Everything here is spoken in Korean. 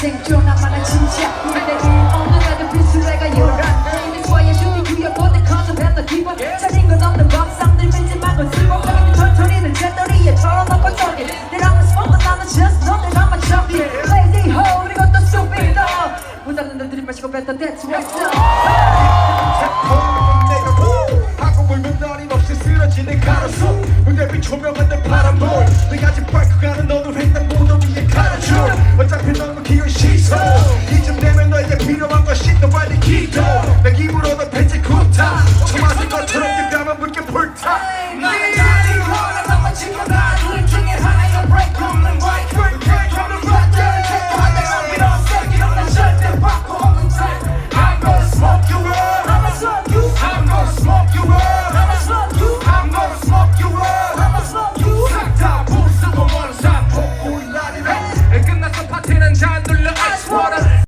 생존하마나 진짜 우리들이 어느가도 비수레가 요란 내일은 좋아야 슈팅 위에 보내 컨셉했던 기본 차린 건 없는 밥상 늘 밀지 말고 쓸모없는 털털이는 제떨이에 털어놓고 저기 내 남은 스모가 나는 just 너네 남아 저기 Lazy hoe 그리고 또 stupid 못하는 들이마시고 뱉어 that's what's up 하고 물면 조명한 내 파란 볼 내가 지금 밟고 가는 너는 필요한 것이 너와의 기도. 내너 벤치 굽타. 처맞은 것처럼 네 뺨은 붉게 불타